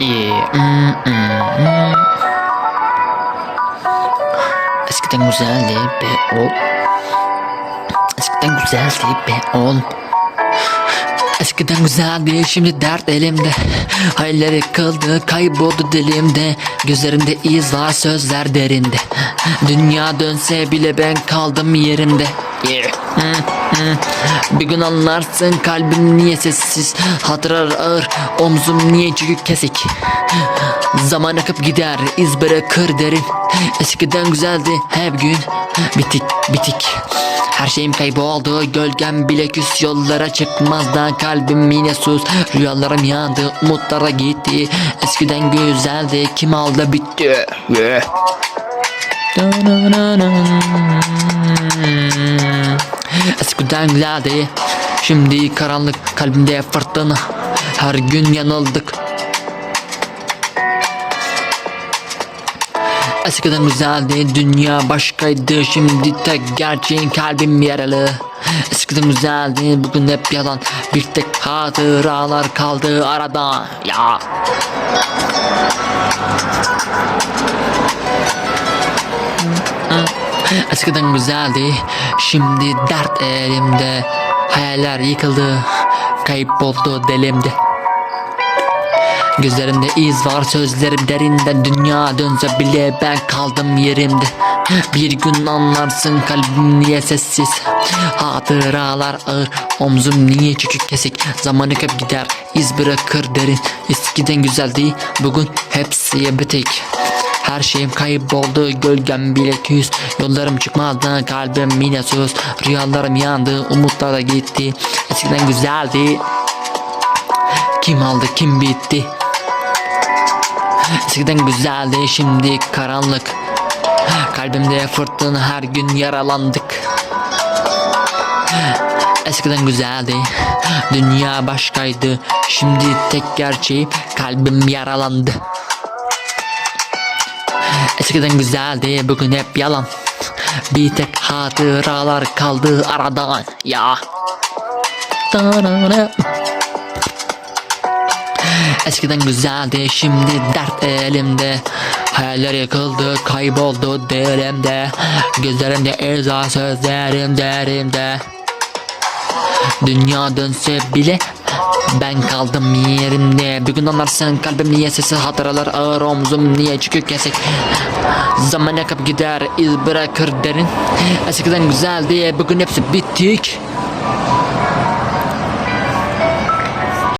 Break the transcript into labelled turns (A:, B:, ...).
A: Yeah. Mm, mm, mm. Eskiden güzeldi be ol. Eskiden güzeldi be ol. Eskiden güzeldi şimdi dert elimde Hayalleri kıldı kayboldu dilimde Gözlerimde iz var sözler derinde Dünya dönse bile ben kaldım yerimde. Bir gün anlarsın kalbim niye sessiz? Hatırar ağır omzum niye çünkü kesik? Zaman akıp gider iz bırakır derin. Eskiden güzeldi her gün. Bitik bitik. Her şeyim kayboldu gölgem bile küs. Yollara çıkmazdan kalbim yine sus. Rüyalarım yandı umutlara gitti. Eskiden güzeldi kim aldı bitti? Yeah. Eskiden güzeldi. Şimdi karanlık kalbimde fırtına. Her gün yanıldık. Eskiden güzeldi dünya başkaydı. Şimdi tek gerçeğin kalbim yaralı. Eskiden güzeldi bugün hep yalan. Bir tek hatıralar kaldı arada Ya Eskiden güzeldi. Şimdi dert elimde. Hayaller yıkıldı. Kayboldu delimde. Gözlerimde iz var sözlerim derinden. Dünya dönse bile ben kaldım yerimde. Bir gün anlarsın kalbim niye sessiz? Hatıralar ağır omzum niye çükük kesik? Zaman akıp gider iz bırakır derin. Eskiden güzeldi bugün hepsi bitik her şeyim kayboldu gölgem bile küs. Yollarım çıkmadı kalbim yine sus. Rüyalarım yandı umutlar da gitti. Eskiden güzeldi. Kim aldı kim bitti? Eskiden güzeldi şimdi karanlık. Kalbimde fırtına her gün yaralandık. Eskiden güzeldi Dünya başkaydı. Şimdi tek gerçeği kalbim yaralandı Eskiden güzeldi bugün hep yalan. Bir tek hatıralar kaldı aradan ya. Eskiden güzeldi şimdi dert elimde. Hayaller yıkıldı kayboldu derimde. Gözlerimde eza sözlerim derimde. Dünya dönse bile ben kaldım yerimde. Bir gün anlarsın kalbim niye sesi hatıralar ağır omzum niye çükük kesik. Zaman yakıp gider iz bırakır derin. Eskiden güzeldi bugün hepsi bittik